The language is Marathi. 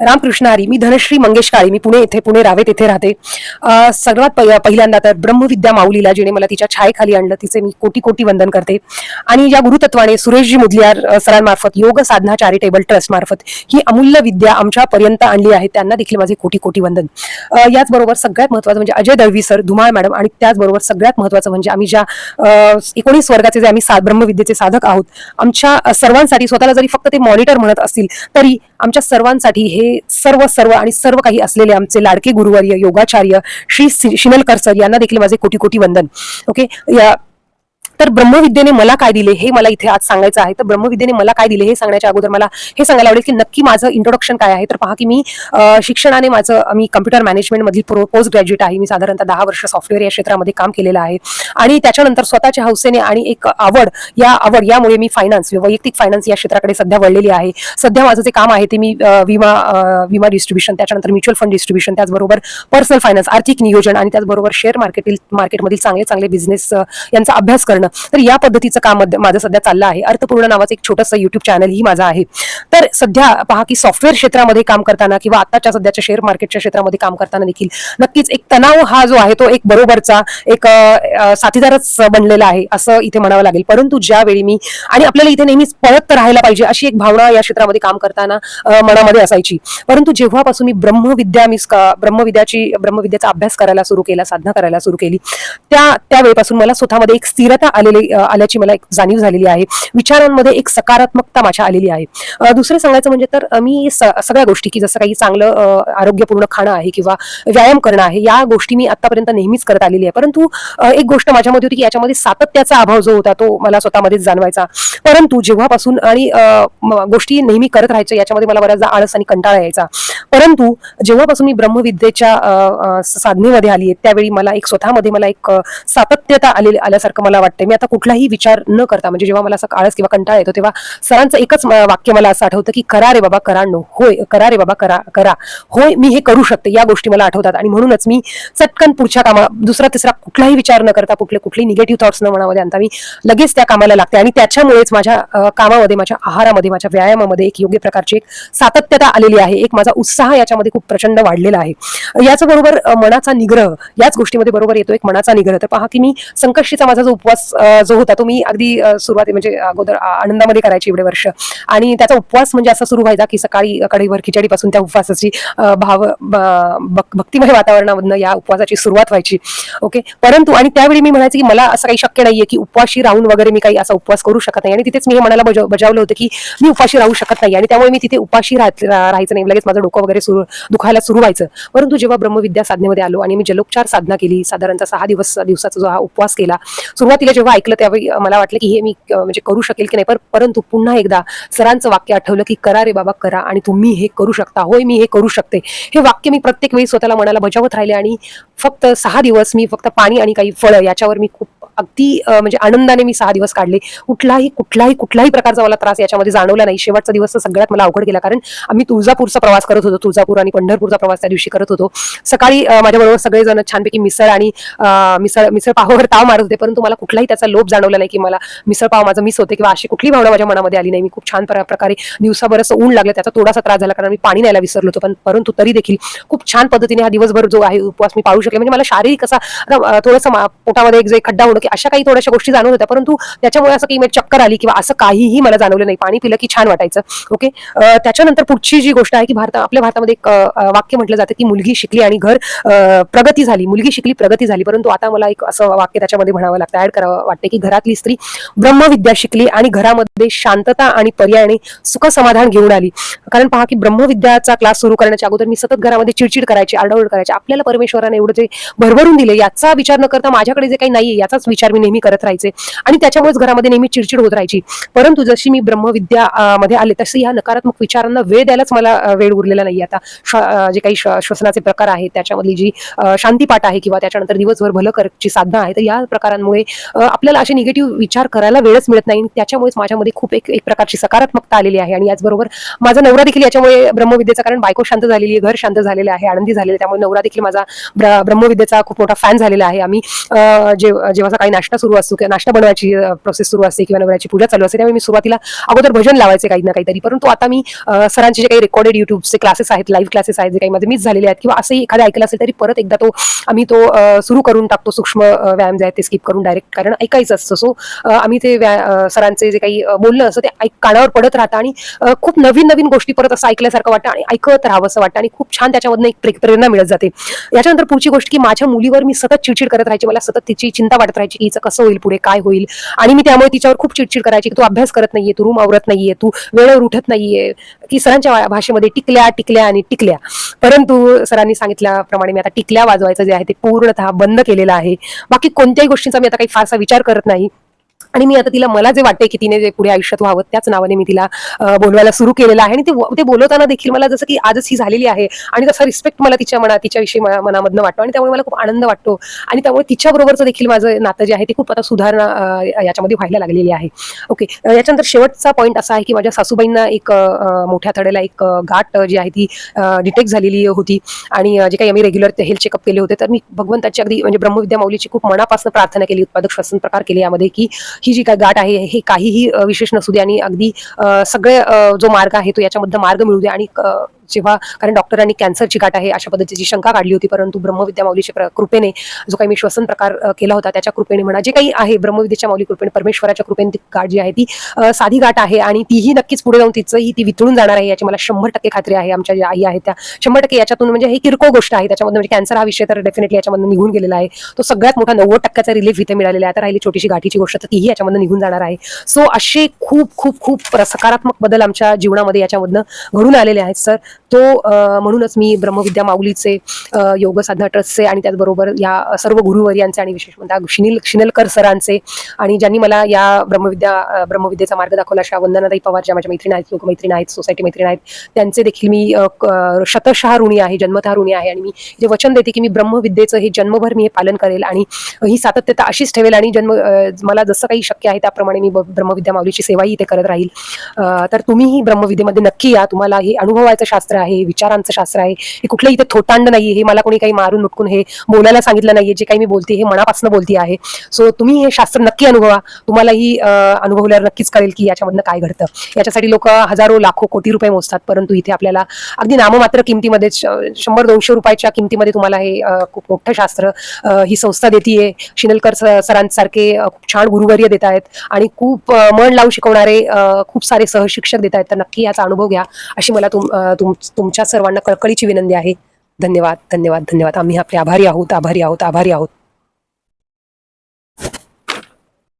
रामकृष्ण हरी मी धनश्री मंगेश काळे मी पुणे येथे पुणे रावेत येथे राहते. सर्वात पहि- पहिल्यांदा तर ब्रह्मविद्या माऊलीला जिने मला तिच्या छायेखाली आणलं तिचे मी कोटी कोटी वंदन करते. आणि या गुरुतत्वाने सुरेशजी मुदलियार सरांमार्फत योग साधना चॅरिटेबल ट्रस्ट मार्फत ही अमूल्य विद्या आमच्यापर्यंत आणली आहे त्यांना देखील माझे कोटी कोटी वंदन याचबरोबर सगळ्यात महत्वाचं म्हणजे अजय दळवी सर धुमाळ मॅडम आणि त्याचबरोबर सगळ्यात महत्वाचं म्हणजे आम्ही ज्या एकोणीस वर्गाचे जे आम्ही सा ब्रह्मविद्येचे साधक आहोत आमच्या सर्वांसाठी स्वतःला जरी फक्त ते मॉनिटर म्हणत असतील तरी आमच्या सर्वांसाठी हे सर्व सर्व आणि सर्व काही असलेले आमचे लाडके गुरुवर्य योगाचार्य श्री शिनलकर सर यांना देखील माझे कोटी कोटी वंदन. ओके? या तर ब्रह्मविद्येने मला काय दिले हे मला इथे आज सांगायचं आहे. तर ब्रह्मविद्येने मला काय दिले हे सांगण्याच्या अगोदर मला हे सांगायला आवडेल की नक्की माझं इंट्रोडक्शन काय आहे. तर पहा की मी शिक्षणाने माझं मी कम्प्युटर मॅनेजमेंट मधील पोस्ट ग्रॅज्युएट आहे. मी साधारणतः दहा वर्ष सॉफ्टवेअर या क्षेत्रामध्ये काम केलेलं आहे. आणि त्याच्यानंतर स्वतःच्या हौसेने आणि एक आवड या आवड यामुळे मी फायनान्स वैयक्तिक फायनान्स या क्षेत्राकडे सध्या वळलेली आहे. सध्या माझं जे काम आहे ते मी विमा विमा डिस्ट्रीब्युशन त्याच्यानंतर म्युच्युअल फंड डिस्ट्रीब्युशन त्याचबरोबर पर्सनल फायनान्स आर्थिक नियोजन आणि त्याचबरोबर शेअर मार्केटील मार्केटमधील चांगले चांगले बिझनेस यांचा अभ्यास करणं. तर या पद्धतीचं काम माझं सध्या चाललं आहे. अर्थपूर्ण नावाचं एक छोटंसं युट्यूब चॅनल ही माझं आहे. तर सध्या पहा की सॉफ्टवेअर क्षेत्रामध्ये काम करताना किंवा आताच्या सध्याच्या शेअर मार्केटच्या क्षेत्रामध्ये काम करताना देखील नक्कीच एक तणाव हा जो आहे तो एक बरोबरचा एक साथीदारच बनलेला आहे असं इथे म्हणावं लागेल. परंतु ज्यावेळी मी आणि आपल्याला इथे नेहमीच पळत तर राहायला पाहिजे अशी एक भावना या क्षेत्रामध्ये काम करताना मनामध्ये असायची. परंतु जेव्हापासून मी ब्रह्मविद्या मी ब्रह्मविद्याची ब्रह्मविद्याचा अभ्यास करायला सुरू केला साधना करायला सुरू केली त्या त्यावेळेपासून मला स्वतःमध्ये एक स्थिरता आलेले आल्याची मला एक जाणीव झालेली आहे. विचारांमध्ये एक सकारात्मकता माझ्या आलेली आहे. दुसरं सांगायचं म्हणजे तर मी स- सगळ्या गोष्टी की जसं काही चांगलं आरोग्यपूर्ण खाणं आहे किंवा व्यायाम करणं आहे या गोष्टी मी आतापर्यंत नेहमीच करत आलेली आहे. परंतु एक गोष्ट माझ्यामध्ये होती की याच्यामध्ये सातत्याचा अभाव जो होता तो मला स्वतःमध्येच जाणवायचा. परंतु जेव्हापासून आणि म- गोष्टी नेहमी करत राहायच्या याच्यामध्ये मला बऱ्याचदा आळस आणि कंटाळा यायचा. परंतु जेव्हापासून मी ब्रह्मविद्येच्या साधनेमध्ये आली आहे त्यावेळी मला एक स्वतःमध्ये मला एक सातत्यता आलेली आल्यासारखं मला वाटतं मी आता कुठलाही विचार न करता म्हणजे जेव्हा मला असं काळस किंवा कंटाळा येतो तेव्हा सरांचं एकच वाक्य मला असं आठवतं की करा रे बाबा करा नो होय करा रे बाबा करा करा होय मी हे करू शकते. या गोष्टी मला आठवतात. आणि म्हणूनच मी चटकन पुढच्या कामा दुसरा तिसरा कुठलाही विचार न करता कुठले कुठलेही निगेटिव्ह थॉट्स न मनामध्ये आणता मी लगेच त्या कामाला लागते. आणि त्याच्यामुळेच माझ्या कामामध्ये माझ्या आहारामध्ये माझ्या व्यायामामध्ये एक योग्य प्रकारची एक सातत्यता आलेली आहे. एक माझा उत्साह याच्यामध्ये खूप प्रचंड वाढलेला आहे. याच बरोबर मनाचा निग्रह याच गोष्टीमध्ये बरोबर येतो एक मनाचा निग्रह. तर पहा की मी संकष्टीचा माझा जो उपवास जो होता तो मी अगदी सुरुवाती म्हणजे अगोदर आनंदामध्ये करायची एवढे वर्ष. आणि त्याचा उपवास म्हणजे असा सुरू व्हायचा की सकाळी कढईवर खिचडीपासून त्या उपवासाची भाव भक्तिमय वातावरणामधनं या उपवासाची सुरुवात व्हायची. ओके? परंतु आणि त्यावेळी मी म्हणायचं की मला असं काही शक्य नाहीये की उपवाशी राहून वगैरे मी काही असा उपवास करू शकत नाही. आणि तिथेच मी हे मनाला बजाव- बजावलं होतं की मी उपाशी राहू शकत नाही. आणि त्यामुळे मी तिथे उपाशी राहत- रा- राहायचं नाही. लगेच माझं डोकं वगैरे सुरू दुखायला सुरू व्हायचं. परंतु जेव्हा ब्रह्मविद्या साधनेमध्ये आलो आणि मी जलोपचार साधना केली साधारणतः सहा दिवस दिवसाचा जो हा उपवास केला सुरुवातीला जेव्हा ऐकलं त्यावेळी मला वाटलं की हे मी म्हणजे करू शकेल की नाही. पर परंतु पुन्हा एकदा सरांचं वाक्य आठवलं की करा रे बाबा करा आणि तुम्ही हे करू शकता. होय मी हे करू शकते. हे वाक्य मी प्रत्येक वेळी स्वतःला मनाला बजावत राहिले आणि फक्त सहा दिवस मी फक्त पाणी आणि काही फळं याच्यावर मी खूप अगदी म्हणजे आनंदाने मी सहा दिवस काढले. कुठलाही कुठलाही कुठलाही प्रकारचा मला त्रास याच्यामध्ये जाणवला नाही. शेवटचा दिवस तर सगळ्यात मला अवघड गेला. कारण आम्ही तुळजापूरचा प्रवास करत होतो तुळजापूर आणि पंढरपूरचा प्रवास त्या दिवशी करत होतो. सकाळी माझ्याबरोबर सगळेजण छानपैकी मिसळ आणि मिसळ मिसळ पावावर ताव मारत होते. परंतु मला कुठलाही त्याचा लोभ जाणवला नाही की मला मिसळ पाव माझं मिस होते किंवा अशी कुठली भावना माझ्या मनामध्ये आली नाही. मी खूप छान प्र- प्रकारे दिवसाभर असं ऊन लागलं. त्याचा थोडासा त्रास झाला कारण मी पाणी न्यायला विसरलो होतो. पण परंतु तरी देखील खूप छान पद्धतीने हा दिवसभर जो आहे उपवास मी पाळू शकले. म्हणजे मला शारीरिक असा थोडंसं पोटामध्ये एक जे खड्डा होणं की अशा काही थोड्याशा गोष्टी जाणवत होत्या. परंतु त्याच्यामुळे असं काही चक्कर आली किंवा असं काहीही मला जाणवलं नाही. पाणी पिलं की छान वाटायचं. ओके त्याच्यानंतर पुढची जी गोष्ट आहे की भारत आपल्या भारतामध्ये एक वाक्य म्हटलं जातं की मुलगी शिकली आणि घर प्रगती झाली. मुलगी शिकली प्रगती झाली. परंतु आता मला एक असं वाक्य त्याच्यामध्ये म्हणावं लागतं. ऍड करावं वाटते की घरातली स्त्री ब्रह्मविद्या शिकली आणि घरामध्ये शांतता आणि पर्यायाने सुख समाधान घेऊन आली. कारण पहा की ब्रह्मविद्याचा क्लास सुरू करण्याच्या अगोदर मी सतत घरामध्ये चिडचिड करायची आरडाओरड करायची. आपल्याला परमेश्वराने एवढं जे भरभरून दिले याचा विचार न करता माझ्याकडे जे काही नाहीये याचाच विचार मी नेहमी करत राहायचे. आणि त्याच्यामुळेच घरामध्ये नेहमी चिडचिड होत राहायची. परंतु जशी मी ब्रह्मविद्या मध्ये आले तशी या नकारात्मक विचारांना वेळ द्यायलाच मला वेळ उरलेला नाही आता श्व- जे काही श्वसनाचे प्रकार आहेत त्याच्यामधली जी शांतीपाठ आहे किंवा त्याच्यानंतर दिवसभर भलं करची साधना आहे तर या प्रकारांमुळे आपल्याला असे निगेटिव्ह विचार करायला वेळच मिळत नाही. आणि त्याच्यामुळेच माझ्यामध्ये खूप एक एक प्रकारची सकारात्मकता आलेली आहे. आणि याचबरोबर माझा नवरा देखील याच्यामुळे ब्रह्मविद्येचा कारण बायको शांत झालेली आहे घर शांत झालेलं आहे आनंदी झालेलं त्यामुळे नवरा देखील माझा ब्रह्मविद्येचा खूप मोठा फॅन झालेला आहे. आम्ही जेव्हा सकाळी नाश्ता सुरू असतो किंवा नाश्ता बनवायची प्रोसेस सुरू असते किंवा नवऱ्याची पूजा चालू असते त्यामुळे मी सुरुवातीला अगोदर भजन लावायचे काही ना काहीतरी परंतु आता मी सरांचे जे काही रेकॉर्डेड युट्यूबचे क्लासेस आहेत लाईव्ह क्लासेस आहेत जे काही मध्ये मिस झालेले आहेत किंवा असंही एखादं ऐकलं असेल तरी परत एकदा तो आम्ही तो सुरू करून टाकतो. सूक्ष्म व्यायाम जे आहे ते स्किप करून डायरेक्ट कारण ऐकायचं असतं. सो आम्ही ते सरांचे जे काही बोलणं असतं ते ऐक कानावर पडत राहतं आणि खूप नवीन नवीन गोष्टी परत असं ऐकल्यासारखं वाटतं आणि ऐकत राहावं असं वाटतं आणि खूप छान त्याच्यामधनं एक प्रेरणा मिळत जाते. याच्यानंतर पुढची गोष्ट की माझ्या मुलीवर मी सतत चिडचिड करत राहायची. मला सतत तिची चिंता वाटत राहायची. की हिचं कसं होईल पुढे काय होईल. आणि मी त्यामुळे तिच्यावर खूप चिडचिड करायची की तू अभ्यास करत नाहीये तू रूम आवरत नाहीये तू वेळेवर उठत नाहीये. की सरांच्या भाषेमध्ये टिकल्या टिकल्या आणि टिकल्या. परंतु सरांनी सांगितल्याप्रमाणे मी आता टिकल्या वाजवायचं जे आहे ते पूर्णतः बंद केलेलं आहे. बाकी कोणत्याही गोष्टींचा मी आता काही फारसा विचार करत नाही. आणि मी आता तिला मला जे वाटते की तिने जे पुढे आयुष्यात व्हावं त्याच नावाने मी तिला बोलवायला सुरू केलेलं आहे. आणि ते बोलवताना देखील मला जसं की आजच ही झालेली आहे आणि तसा रिस्पेक्ट मला तिच्या मना तिच्याविषयी मनामधनं वाटतो. आणि त्यामुळे मला खूप आनंद वाटतो. आणि त्यामुळे तिच्याबरोबरचं देखील माझं नातं जे आहे ते खूप आता सुधारणा याच्यामध्ये व्हायला लागलेली आहे. ओके याच्यानंतर शेवटचा पॉईंट असा आहे की माझ्या सासूबाईंना एक मोठ्या थडेला एक गाठ जी आहे ती डिटेक्ट झालेली होती. आणि जे काही आम्ही रेग्युलर हेल्थ चेकअप केले होते तर मी भगवंताची अगदी म्हणजे ब्रह्मविद्या माऊलीची खूप मनापासून प्रार्थना केली उत्पादक श्वसन प्रकार केले यामध्ये की ही जी काय गाठ आहे हे काहीही विशेष नसू दे आणि अगदी सगळे जो मार्ग आहे तो याच्यामध्ये मार्ग मिळू दे आणि जेव्हा कारण डॉक्टरांनी कॅन्सरची गाठ आहे अशा पद्धतीची शंका काढली होती परंतु ब्रह्मविद्या माऊलीच्या कृपेने जो काही मी श्वसन प्रकार केला होता त्याच्या कृपेने म्हणा जे काही आहे ब्रह्मविद्येच्या माऊली कृपेने परमेश्वराच्या कृपेने ती गाठ जी आहे ती साधी गाठ आहे आणि तीही नक्कीच पुढे जाऊन तिचंही ती वितळून जाणार आहे याची मला शंभर टक्के खात्री आहे आमच्या ज्या आई आहेत त्या. शंभर टक्के याच्यातून म्हणजे हे किरकोळ गोष्ट आहे त्याच्यामध्ये म्हणजे कॅन्सर हा विषय तर डेफिनेटली याच्यामधून निघून गेलेला आहे. तो सगळ्यात मोठा नव्वद टक्क्याचा रिलीफ इथे मिळालेला आहे. आता राहिली छोटीशी गाठीची गोष्ट तर तीही याच्यामधून निघून जाणार आहे. सो असे खूप खूप खूप सकारात्मक बदल आमच्या जीवनामध्ये याच्यामधनं घडून आलेले आहेत सर. तो म्हणूनच मी ब्रह्मविद्या माऊलीचे योग साधना ट्रस्टचे आणि त्याचबरोबर या सर्व गुरुवर्यांचे आणि विशेष म्हणता शिनील शिनलकर सरांचे आणि ज्यांनी मला या ब्रह्मविद्या ब्रह्मविद्येचा मार्ग दाखवला. अशा वंदनाताई पवार ज्या माझ्या मैत्रिणी आहेत लोकमैत्रिणी आहेत सोसायटी मैत्रिणी आहेत त्यांचे देखील मी शतशः ऋणी आहे जन्मतः ऋणी आहे आणि मी जे वचन देते की मी ब्रह्मविद्येचं हे जन्मभर मी हे पालन करेल आणि ही सातत्यता अशीच ठेवेल आणि जन्म मला जसं काही शक्य आहे त्याप्रमाणे मी ब्रह्मविद्या माऊलीची सेवाही इथे करत राहील. तर तुम्हीही ब्रह्मविद्येमध्ये नक्की या. तुम्हाला हे अनुभवायचं शास्त्र आहे. विचारांचं शास्त्र आहे हे कुठलंही इथे थोटांड नाही हे मला कोणी काही मारून मुटकून हे बोलायला सांगितलं नाहीये जे काही मी बोलते हे मनापासून बोलते आहे. सो तुम्ही हे शास्त्र नक्की अनुभवा. तुम्हालाही ही अनुभवल्यावर नक्कीच कळेल की याच्यामधनं काय घडतं. याच्यासाठी लोक हजारो लाखो कोटी रुपये मोजतात परंतु इथे आपल्याला अगदी नाममात्र किमतीमध्ये शंभर दोनशे रुपयाच्या किमतीमध्ये तुम्हाला हे खूप मोठं शास्त्र ही संस्था देतीये. शिनलकर सरांसारखे खूप छान गुरुवर्य देत आहेत आणि खूप मन लावून शिकवणारे खूप सारे सहशिक्षक देत आहेत. तर नक्की याचा अनुभव घ्या अशी मला तुम तुम- तुमच्या सर्वांना कळकळीची विनंती आहे. धन्यवाद धन्यवाद धन्यवाद. आम्ही आपले आभारी आहोत आभारी आहोत आभारी आहोत.